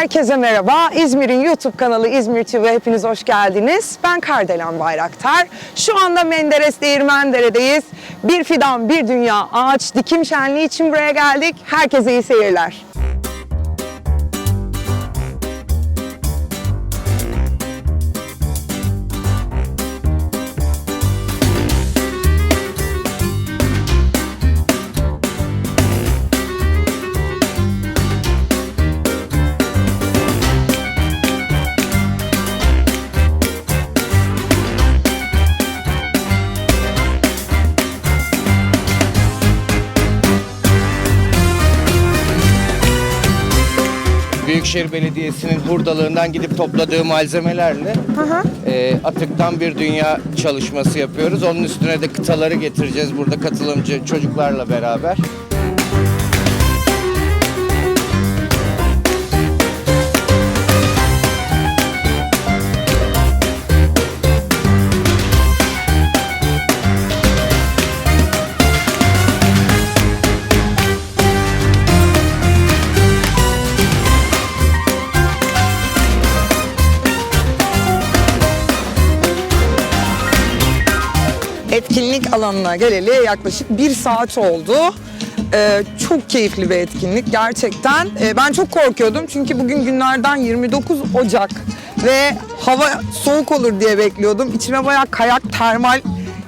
Herkese merhaba. İzmir'in YouTube kanalı İzmir TV'ye hepiniz hoş geldiniz. Ben Kardelen Bayraktar. Şu anda Menderes Değirmendere'deyiz. Bir fidan, bir dünya ağaç dikim şenliği için buraya geldik. Herkese iyi seyirler. Büyükşehir Belediyesi'nin hurdalığından gidip topladığı malzemelerle e, atıktan bir dünya çalışması yapıyoruz. Onun üstüne de kıtaları getireceğiz burada katılımcı çocuklarla beraber. Etkinlik alanına geleli yaklaşık bir saat oldu. Ee, çok keyifli bir etkinlik gerçekten. Ee, ben çok korkuyordum çünkü bugün günlerden 29 Ocak ve hava soğuk olur diye bekliyordum. İçime bayağı kayak termal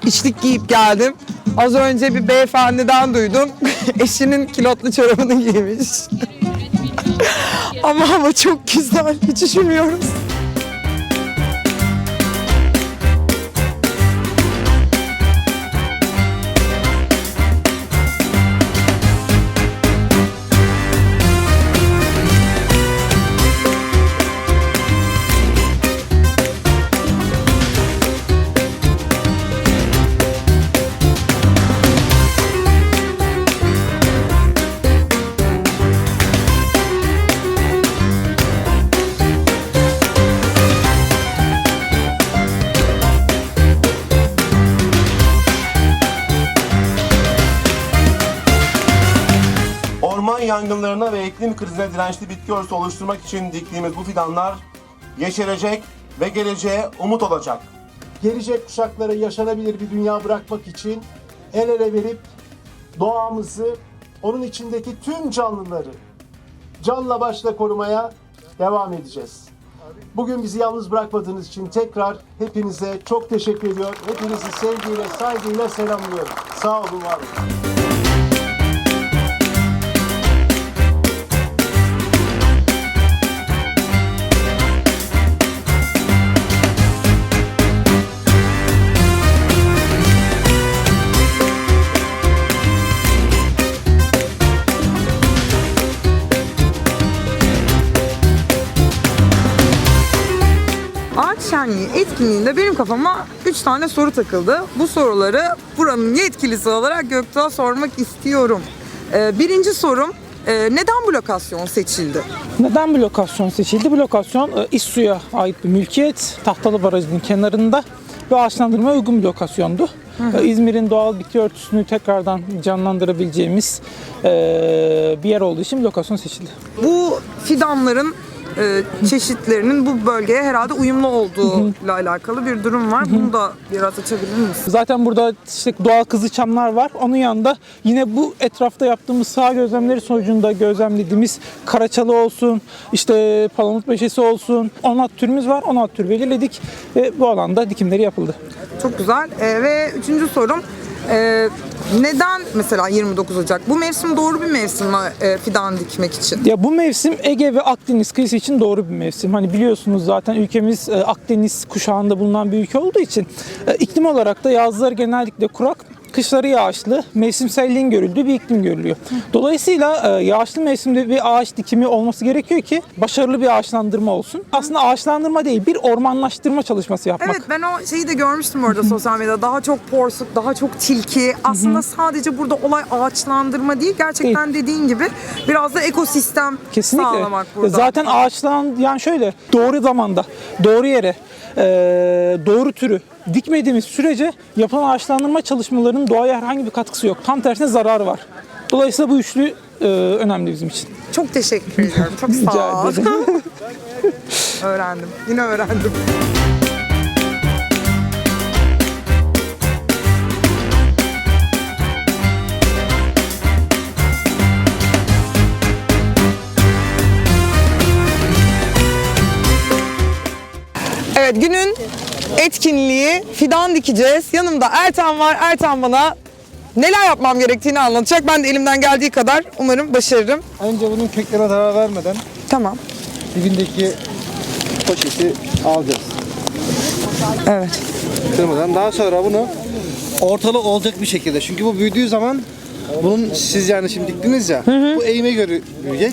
içlik giyip geldim. Az önce bir beyefendiden duydum. Eşinin kilotlu çorabını giymiş. ama hava çok güzel. Hiç üşümüyoruz. Yangınlarına ve iklim krizine dirençli bitki örtüsü oluşturmak için diktiğimiz bu fidanlar yeşerecek ve geleceğe umut olacak. gelecek kuşaklara yaşanabilir bir dünya bırakmak için el ele verip doğamızı, onun içindeki tüm canlıları canla başla korumaya devam edeceğiz. Bugün bizi yalnız bırakmadığınız için tekrar hepinize çok teşekkür ediyor. Hepinizi sevgiyle, saygıyla selamlıyorum. Sağ olun, var olun. Etkinliğinde benim kafama 3 tane soru takıldı. Bu soruları buranın yetkilisi olarak Göktuğ'a sormak istiyorum. Ee, birinci sorum, e, neden bu lokasyon seçildi? Neden bu lokasyon seçildi? Bu lokasyon e, İSSU'ya ait bir mülkiyet. Tahtalı Barajı'nın kenarında ve ağaçlandırmaya uygun bir lokasyondu. E, İzmir'in doğal bitki örtüsünü tekrardan canlandırabileceğimiz e, bir yer olduğu için lokasyon seçildi. Bu fidanların e, çeşitlerinin bu bölgeye herhalde uyumlu olduğuyla alakalı bir durum var. Bunu da biraz açabilir misin? Zaten burada işte doğal kızılçamlar var. Onun yanında yine bu etrafta yaptığımız sağ gözlemleri sonucunda gözlemlediğimiz karaçalı olsun, işte palamut meşesi olsun 16 türümüz var. 16 tür belirledik ve bu alanda dikimleri yapıldı. Çok güzel. Ee, ve üçüncü sorum, e, neden mesela 29 Ocak? Bu mevsim doğru bir mevsim mi e, fidan dikmek için? Ya bu mevsim Ege ve Akdeniz kıyısı için doğru bir mevsim. Hani biliyorsunuz zaten ülkemiz e, Akdeniz kuşağında bulunan bir ülke olduğu için e, iklim olarak da yazları genellikle kurak, kışları yağışlı, mevsimselliğin görüldüğü bir iklim görülüyor. Dolayısıyla e, yağışlı mevsimde bir ağaç dikimi olması gerekiyor ki başarılı bir ağaçlandırma olsun. Aslında ağaçlandırma değil, bir ormanlaştırma çalışması yapmak. Evet ben o şeyi de görmüştüm orada sosyal medyada. Daha çok porsuk, daha çok tilki. Aslında sadece burada olay ağaçlandırma değil. Gerçekten dediğin gibi biraz da ekosistem Kesinlikle. sağlamak burada. Zaten ağaçlan yani şöyle doğru zamanda, doğru yere, e, doğru türü dikmediğimiz sürece yapılan ağaçlandırma çalışmalarının doğaya herhangi bir katkısı yok. Tam tersine zararı var. Dolayısıyla bu üçlü e, önemli bizim için. Çok teşekkür ediyorum. Çok sağ ol. öğrendim. Yine öğrendim. Evet günün etkinliği fidan dikeceğiz. Yanımda Ertan var. Ertan bana neler yapmam gerektiğini anlatacak. Ben de elimden geldiği kadar umarım başarırım. Önce bunun köklerine zarar vermeden Tamam. dibindeki poşeti alacağız. Evet. Kırmadan. Daha sonra bunu ortalı olacak bir şekilde. Çünkü bu büyüdüğü zaman bunun siz yani şimdi diktiniz ya bu eğime göre büyüyecek.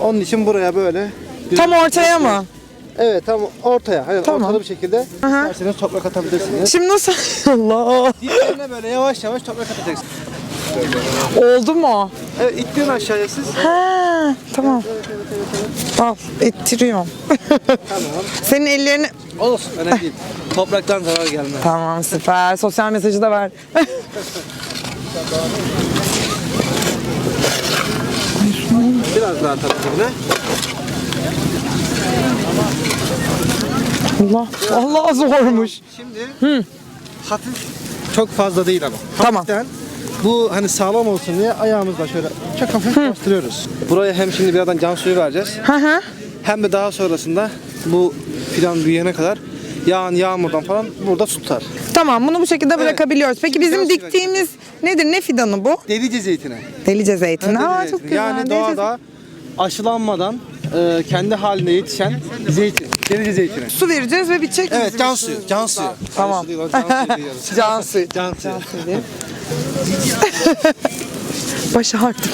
Onun için buraya böyle bir- Tam ortaya mı? Evet tam ortaya. Hani Tamam. ortalı bir şekilde isterseniz toprak atabilirsiniz. Şimdi nasıl? Allah. Diplerine böyle yavaş yavaş toprak atacaksınız. Oldu mu? Evet ittirin aşağıya siz. Ha, tamam. Al, ettiriyorum. Senin ellerini... Olsun önemli değil. Topraktan zarar gelmez. Tamam süper. Sosyal mesajı da ver. Biraz daha atalım yine. Allah, Allah zormuş. Şimdi hafif çok fazla değil ama. Tamam. Hafiften bu hani sağlam olsun diye ayağımızla şöyle çok hafif bastırıyoruz. Buraya hem şimdi birazdan can suyu vereceğiz. Hı hı. Hem de daha sonrasında bu fidan büyüyene kadar yağan yağmurdan falan burada tutar. Tamam bunu bu şekilde bırakabiliyoruz. Peki bizim Biraz diktiğimiz nedir? Ne fidanı bu? Delice zeytini. Delice zeytini. Ha, Aa çok güzel. Yani Delice doğada aşılanmadan e, kendi halinde yetişen zeytin. Delice zeytini. Su vereceğiz ve bitecek mi Evet bizim can işimiz? suyu. Can suyu. Tamam. Can suyu can suyu. Can suyu. Can suyu. Başardım.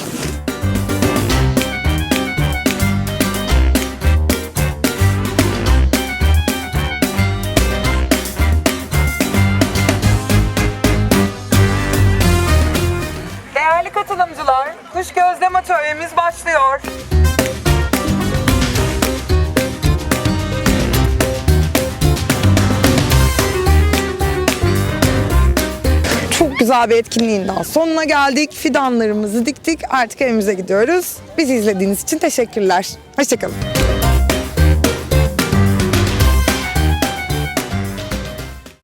Değerli katılımcılar, kuş gözlem atölyemiz başlıyor. Güzel bir etkinliğin sonuna geldik. Fidanlarımızı diktik. Artık evimize gidiyoruz. Bizi izlediğiniz için teşekkürler. Hoşçakalın.